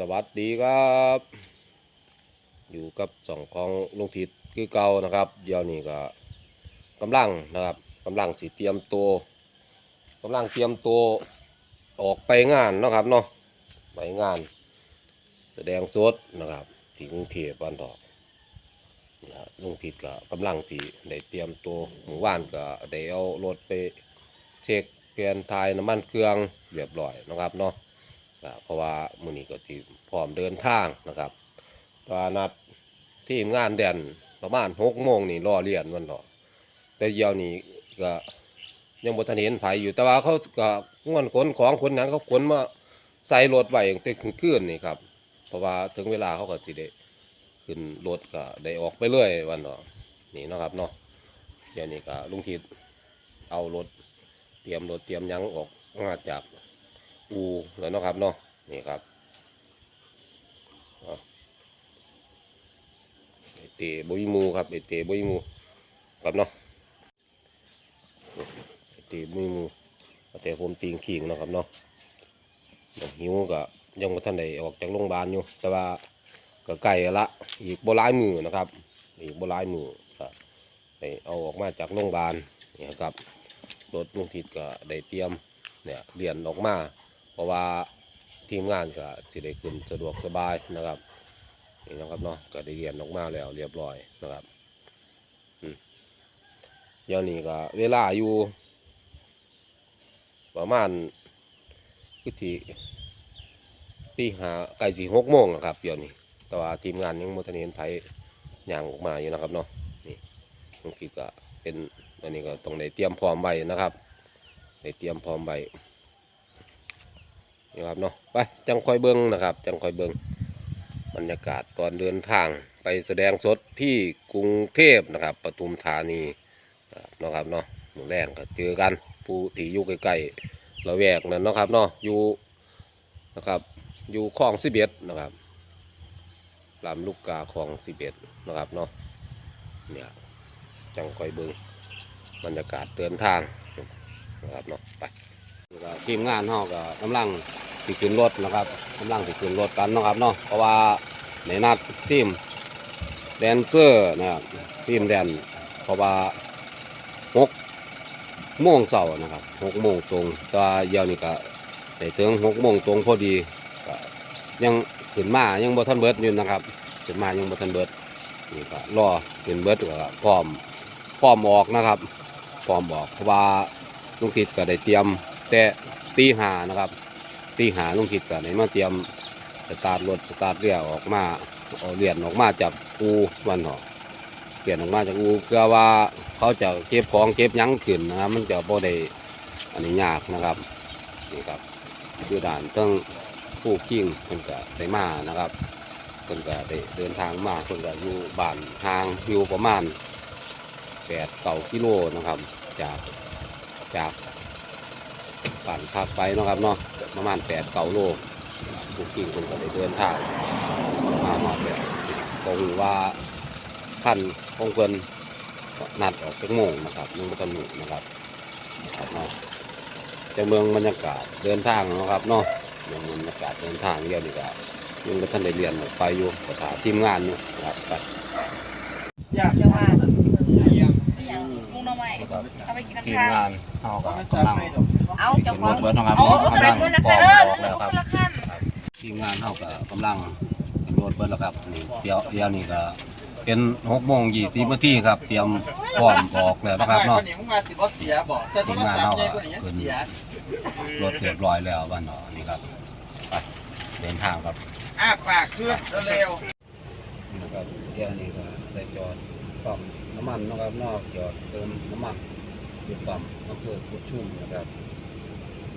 สวัสดีครับ อยู่กับสองของลุงทิศคือเก่านะครับ เดี๋ยวนี้ก็กำลังนะครับกำลังสิเตรียมตัวกำลังเตรียมตัวออกไปงานนะครับเนาะไปงาน แสดงสดนะครับที่กรุงเทพบ้านดอกนี่ล่ะลุงทิศก็กำลังที่ได้เตรียมตัวหมู่บ้านก็ได้เอารถไปเช็คเปลี่ยนทายน้ำมันเครื่องเรียบร้อยนะครับเนาะ เพราะว่ามื้อนี้ก็ที่พร้อมเดินทางนะครับตอนนัดทีมงานแดนประมาณหกโมงนี่รอเรียนมันหรอแต่เดี๋ยวนี้ก็ยังบทันเห็นไผอยู่แต่ว่าเขาก็ง่วนขนของขนหยังเขาขนมาใส่รถไว้ตั้งแต่คืนนี่ครับ เพราะว่าถึงเวลาเขาก็สิได้ขึ้นรถก็ได้ออกไปเรื่อยวันเนาะนี่นะครับเนาะเดี๋ยวนี้ก็ลุงทิศเอารถเตรียมรถเตรียมยังออกมาจาก อูแล้วเนาะครับเนาะนี่ครับเอาไอเตะบุยมูครับไอเตะบุยมูครับเนาะไอเตะบุยมูแต่ผมตีงขิงเนาะครับเนาะหิวก็ยังบ่ทันได้ออกจากโรงพยาบาลอยู่ แต่ว่าก็ใกล้ละอีกโบ่หลายมือนะครับ อีกโบ่หลายมือก็ได้เอาออกมาจากโรงพยาบาลนี่ครับรถลุงทิศก็ได้เตรียมเนี่ยเรียนออกมา เพราะว่าทีมงานก็สิได้ขึ้นสะดวกสบายนะครับนี่นะครับเนาะก็ได้เรียนออกมาแล้วเรียบร้อยนะครับอืมเดี๋ยวนี้ก็เวลาอยู่ ประมาณคือที่ตีหาใกล้สี่หกโมงนะครับเดี๋ยวนี้ แต่ว่าทีมงานยังมทนเห็นไผย่างออกมาอยู่นะครับเนาะนี่บางทีก็เป็นอันนี้ก็ต้องได้เตรียมพร้อมไว้นะครับได้เตรียมพร้อมไว้ นี่ครับเนาะไปจังคอยเบิ้งนะครับ จังคอยเบิ้งบรรยากาศตอนเดินทางไปแสดงสดที่กรุงเทพนะครับปทุมธานีนะครับเนาะหมู่แรกก็เจอกันผู้ที่อยู่ใกล้ๆระแวกนั่นเนาะครับเนาะอยู่นะครับอยู่คลองสิบเอ็ดนะครับลำลูกกาคลองสิบเอ็ดนะครับเนาะเนี่ยจังคอยเบิ้งบรรยากาศเดินทางนะครับเนาะไป ทีมงานเฮาก็กำลังสิขึ้นรถนะครับกำลังสิขึ้นรถกันเนาะครับเนาะเพราะว่าในนัดทีมแดนเซอร์นะครับทีมแดนเพราะว่าหกโมงเสาร์นะครับหกโมงตรงแตว่าเยวนี้ก็ได้ถึงหกโมงตรงพอดีก็ยังขึ้นมายังบ่ทันเบิดอยู่นะครับขึ้นมายังบ่ทันเบิดนี่ก็รอขึ้นเบิดก็พร้อมพร้อมออกนะครับพร้อมออกเพราะว่าลุงทิศก็ได้เตรียม แต่ตีหานะครับ ตีหาลุงคิดกันในมาเตรียมสตาร์ทรถสตาร์ทเรือออกมาเอาเรียนออกมาจากอูวันหอเปลี่ยนออกมาจากอูเพื่อว่าเขาจะเก็บของเก็บยั้งขึ้นนะครับ มันจะบ่ได้อันนี้ยากนะครับนี่ครับคือด่านทั้งผู้ขิงเพิ่นก็ได้มานะครับเพิ่นก็ได้เดินทางมาเพิ่นก็อยู่บ้านทางอยู่ประมาณแปดเก้ากิโลนะครับ จากจาก ปั่นพักไปเนาะครับเนาะประมาณแปดเก้าโลบุกกิ่งคนก็ได้เดินทางมาหอดเลยตรงว่าท่านของเพิ่นนัดออกจากโมงนะครับยังไม่ทันหนุนะครับครับเนาะจะเมืองบรรยากาศเดินทางเนาะครับเนาะเมืองบรรยากาศเดินทางเยอะนี่ก็ยังไม่ทันได้เรียนออกไปอยู่สถานทีมงานอยู่ครับไปอยากจะว่าอย่างมุงน้องใหม่เอาไปกินทีมน้ำข้าวงานเฮากำลัง เอาเจ้าขึ้นขรองถเบิดเนาะครับเอาเนาะไปกำลังคนละพร้ขั้อนมเออออกแล้วครับคนละขั้นทีมงานเท่ากับกำลังกำรวจเบิดแล้วครับนี่เดี๋ยวเดี๋ยวนี่ก็เป็นหกโมงยี่สิบนาทีครับ เตรียมพร้อมออกแล้วนะครับเนาะนี้มึงมาสิบ่เสียบ่แต่โทรศัพท์ใหญ่กว่านี้ยังเสียรถเรียบร้อยแล้วบ้านเนาะนี่ครับไปเดินทางครับอ้าปากคือเร็วนี่นะครับเดี๋ยวนี้ก็ได้จอดปั๊มน้ำมันเนาะครับเนอกจอดเติมน้ำมันอยู่ปั๊มอำเภอพุชุ่มนะครับ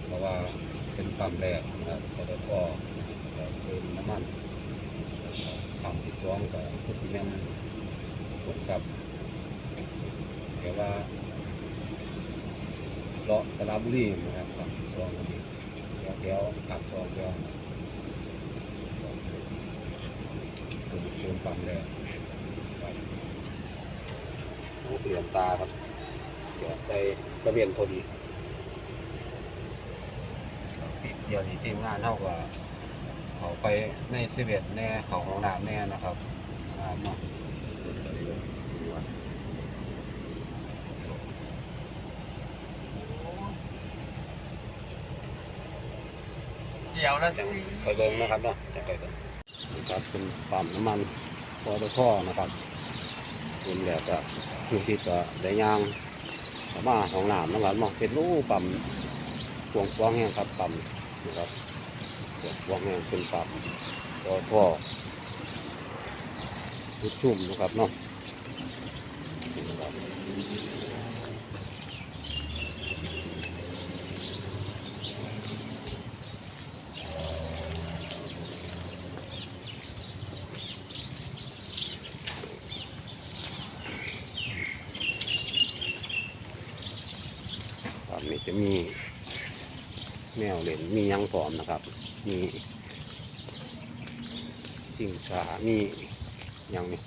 เพราะว่าเป็นปั๊มแรกนะครับปตทก็เติมน้ำมันปั๊มที่สองก็พุทธิแม่นผมกับแปลว่าเลาะสระบุรีนะครับปั๊มที่สองนี้แถวแถวปากซองแถวตัวเติมปั๊มแล้วครับโอ้เปลี่ยนตาครับเดี๋ยวใส่กระเบียนพอดี ติดเดี๋ยวนี้ทีมงานเท่ากับเขาไปในเซเว่นแน่เขาห้องน้ำแน่นะครับมาเนาะเสียวละจังสิไปเบิ่งนะครับเนาะจังไปเบิ่งนี่ครับเป็นปั๊มน้ำมันปอตทนะครับเป็นแบบแบบอยู่ที่ก็ได้ยางมาห้องน้ำนะครับเนาะเป็นรูปปั๊ม วงกวางแห้งครับปั๊มนะครับกวงกวางแห้งเป็นปั๊มปตทรุดชุ่มนะครับเนาะับนี่จะมี แมวเล่นมียังพร้อมนะครับ มีสิ่งชามียังนี่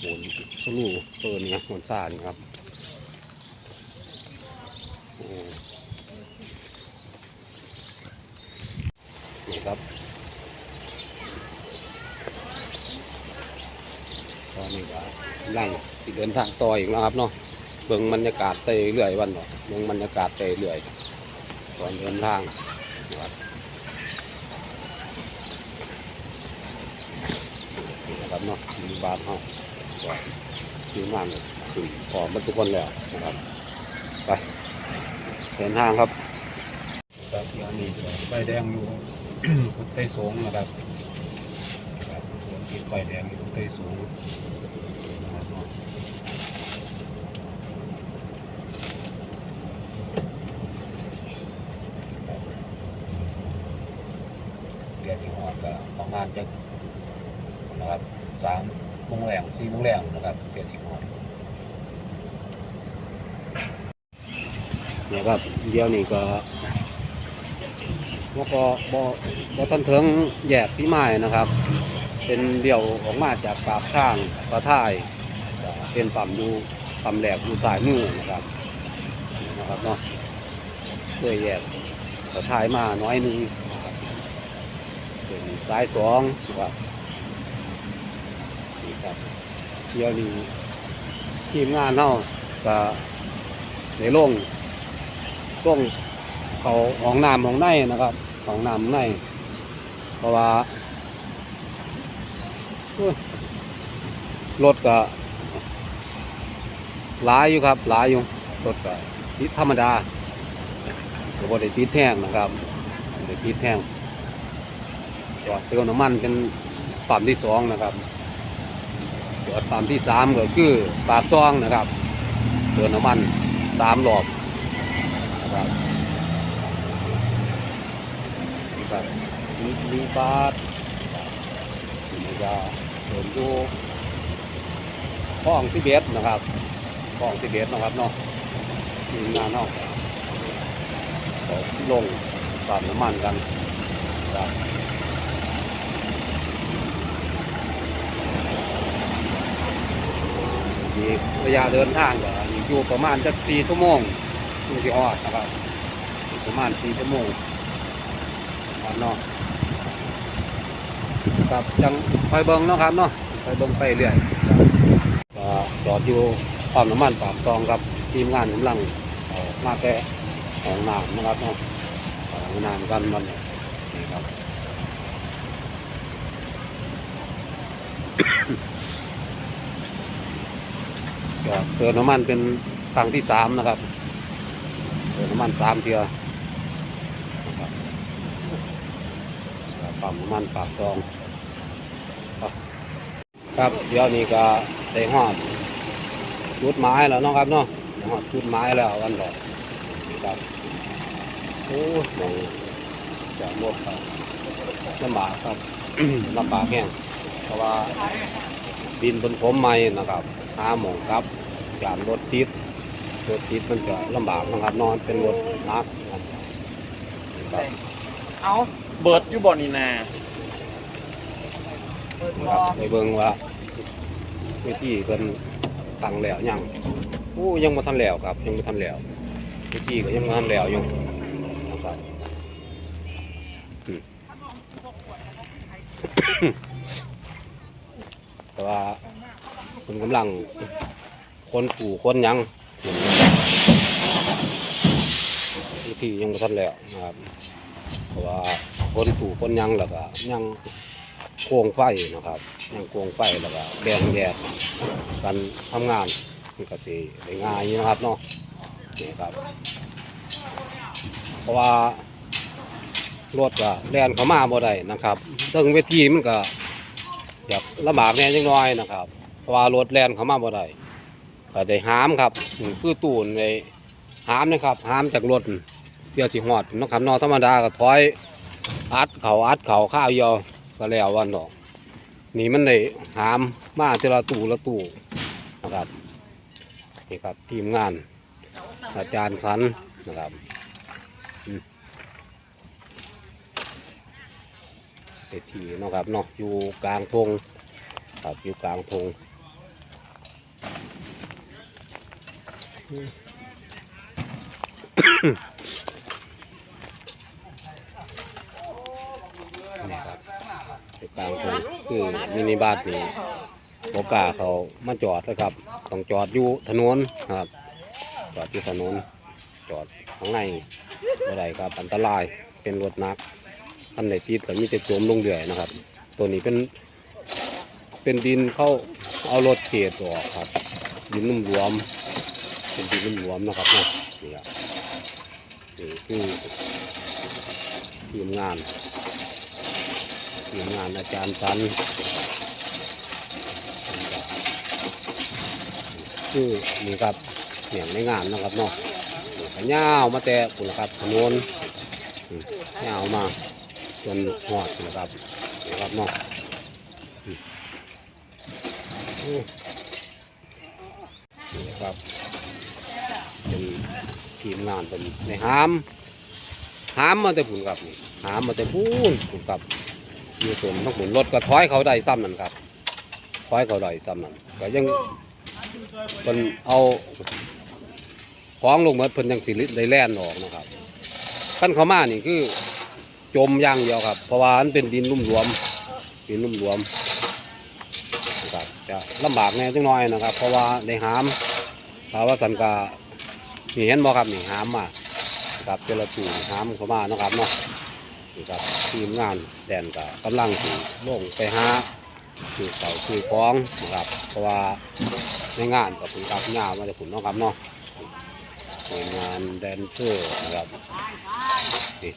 หมุนสลูเปินเนี่ยหมุนซานครับนี่ครับ ตอนนี้ก็นั่งสิเดินทางต่ออีกแล้วครับเนาะเบิ่งบรรยากาศไปเรื่อยวันเนาะเบิ่งบรรยากาศไปเรื่อย ก่อนเดินทางนะครับนะครับเนาะมีบาทเฮาก็ทีมานก็ถึงพร้อมันทุกคนแล้วนะครับ ไปเดินทางครับครับเดี๋ยวนี้ไฟแดงอยู่พุทธไทยสงนะครับครับเดี๋ยวติดไฟแดงอยู่พุทธไทยสงฆ์นะครับเนาะ เดือนสิงหาก็ประ มาณจะนะครับสามโมงแรงสี่โมงแรงนะครับเดือนสิงหาเนี่ยครับเดี๋ยวนี้ก็ว่าก็บ่บ่ทันถึงแยกพี่ไม้นะครับ เป็นเดี่ยวออกมาจากปากข้างปลาท่าย เป็นปั๊มอยู่ปั๊มแหลกอยู่สายมือนะครับนะครับเนาะเพื่อแยกปลาท่ายมาน้อยนึง ส่วนสายสองครับนี่ครับเที่ยวนี้ทีมงานเนาก็ในลงลงเขาห้องน้ำห้องในนะครับห้องน้ำข้างใน เพราะว่ารถก็หลายอยู่ครับหลายอยู่รถก็ติดธรรมดาก็บ่ได้ติดแท่งนะครับบ่ได้ติดแท่ง จอดเติมน้ำมันเป็นปั๊มที่สองนะครับจอดปั๊มที่สามก็คือปากซองนะครับเติมน้ำมันสามรอบนะครับนี่ครับมีมีบาทนี่ก็เติมอยู่ห้องที่เบสนะครับห้องที่เบสนะครับเนาะทีมงานเนาะลงปั๊มน้ำมันกันครับ อีกระยะเดินทางก็อยู่ประมาณจักสี่ชั่วโมงถึงที่ฮอดนะครับประมาณสี่ชั่วโมงครับเนาะครับจังคอยเบิ้งเนาะครับเนาะคอยเบิ้งไปเรื่อยก็จอดอยู่ปั๊มน้ำมันปากซองครับทีมงานกำลังอามาแก้ของน้ำนะครับเนาะของน้ำกันมันนี่ครับ เติมน้ำมันเป็นครั้งที่สามนะครับเติมน้ำมันสามเทียนะครับปั๊มน้ำมันปากซองครับเดี๋ยวนี้ก็ได้หอดจุดไม้แล้วเนาะครับเนาะหอดจุดไม้แล้ววันดอกครับโอ้ยมองจะลบครับลำบากครับลำบากแห้งเพราะว่าดินบนผมใหม่นะครับหาหมองครับ ยานรถติดรถติดมันจะลำบากนะครับนอนเป็นรถหนักนะครับเอาเบิร์ดอยู่บ่อนี่นาเปิดนะบครัอบไปเบิ่งว่าเวทีเป็นตั้งแล้วยังโอ้ยังมาทันแล้วครับ ยังไม่ทันแล้วเวทีก็ยังไม่ทันแล้วอยู่นะครับอืมแต่ว่าคุณกำลัง คนปู่คนยังอยู่ที่ยังบ่ทันแล้วนะครับเพราะว่าคนปู่คนยังแล้วก็ยังโค้งไฟนะครับยังโค้งไฟแล้วก็แบ่งแยกกันทำงานมันก็สิได้ง่ายนะครับเนาะนี่ครับเพราะว่ารถก็แล่นเข้ามาบ่ได้นะครับซึ่งเวทีมันก็อยากลำบากแน่จังน้อยนะครับ เพราะว่ารถแล่นเข้ามาบ่ได้ ก็ได้หามครับอืมคือตูนในหามนะครับหามจากรถเพื่อสิฮอดนะครับนอธรรมดาก็ถอย อัดเขาอัดเขาข้าวเดียอก็แล้ววันดอกนี่มันได้หามมาทีละตู้ละตู้นะครับนี่ครับทีมงาน อาจารย์สันนะครับอืมเศรษฐีนะครับเนาะอยู่กลางทงครับอยู่กลางทงอืม นี่ครับอยู่กลางทงคือมินิบัสนี่โอกาเขามาจอดนะครับ ต้องจอดอยู่ถนนครับ จอดที่ถนน จอดข้างในบ่ได้ครับ อันตราย เป็นรถนักคันไหนติดก็มีแต่จมลงเดือยนะครับ ตัวนี้เป็น เป็นดินเข้าเอารถเกตออกครับ ดินนุ่มรวม เป็นดินนุ่มรวมนะครับเนาะนี่ครับนี่คือทีมงานทีมงานอาจารย์สันคือนี่ครับเนี่ยในงานนะครับเนาะขยาวมาแต่ปุ่นะครับถนนอืมยาวมาจนหอดนะครับนะครับเนาะนี่นะครับ เป็นทีมงานเป็นในหามหามมาแต่ปุ่นครับนี่หามมาแต่ปุ่นปุ่นครับอยู่ส่วนทั้งปุ่นรถก็ถอยเขาได้ซ้ำนั่นครับถอยเขาได้ซ้ำนั่นก็ยังเป็นเอาของลงมดเพิ่นยังสิริได้แล่นออกนะครับขั้นเขามานี่คือจมย่างเดียวครับ เพราะว่ามันเป็นดินลุ่มรวม ดินลุ่มรวมนะครับจะลำบากแน่จังน้อยนะครับ เพราะว่าในหาม ถ้าว่าสันกานี่เห็นบ่ครับนี่หามมานะครับเจรจูหามเข้ามานะครับเนาะนี่ครับทีมงานแดนก็กำลังสิลงไปหาสื่อเก่าสื่อฟ้องนะครับ เพราะว่าในงานก็ถึงกับยาวมาจากผุนเนาะครับเนาะทีมงานแดนเซอร์นะครับนี่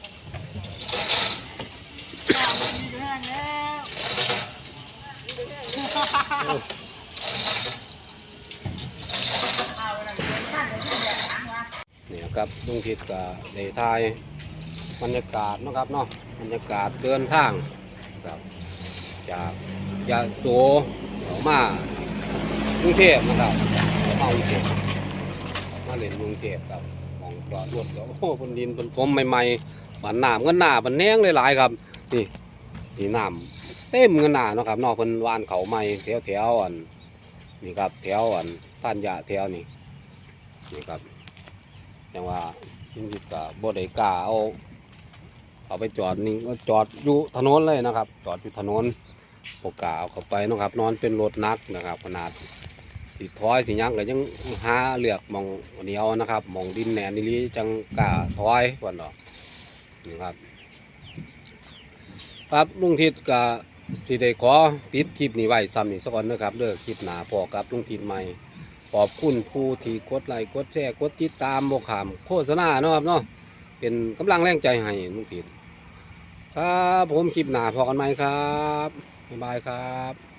นี่ค รับลุงทิศกับในทายบรรยากาศนะครับเนาะบรรยากาศเดินทางครับจากยาโสมากรุงเทพนะครับออกมากรุงเทพมาเล่นกรุงเทพครับของจอดรถแล้วโอ้บนดินบนกลมใหม่ๆบานน้ำเงินหน้าบานแนงหลายๆครับนี่นี่น้ำเต็มเงินหน้านะครับเนอกเพิ่นวานเขาใหม่แถวแถวๆอันนี่ครับแถวอันท่านยาแถวนี่นี่ครับ จังว่ายิงดิบกับบ่ได้กล้าเอาเอาไปจอดนี่ก็จอดอยู่ถนนเลยนะครับ จอดอยู่ถนนโอกล้าเอาเข้าไปนะครับ นอนเป็นรถนักนะครับ ขนาดสิถอยสิหยังก็ยังหาเหลือกมองเดียวนะครับมองดินแหนนนี่ลีจังกล้าถอยวันดอกนี่ครับ ครับลุงทิศก็สิได้ขอปิดคลิปนี้ไว้ซ้ำนี่สักวันนะครับเด้อคลิปหนาพอกับลุงทิศใหม่ ขอบคุณผู้ที่กดไลค์กดแชร์กดติดตามบกขามโฆษณาเนาะครับเนาะเป็นกำลังแรงใจให้ลุงทิศครับผมคลิปหนาพอกันไหมครับบ๊ายบายครับ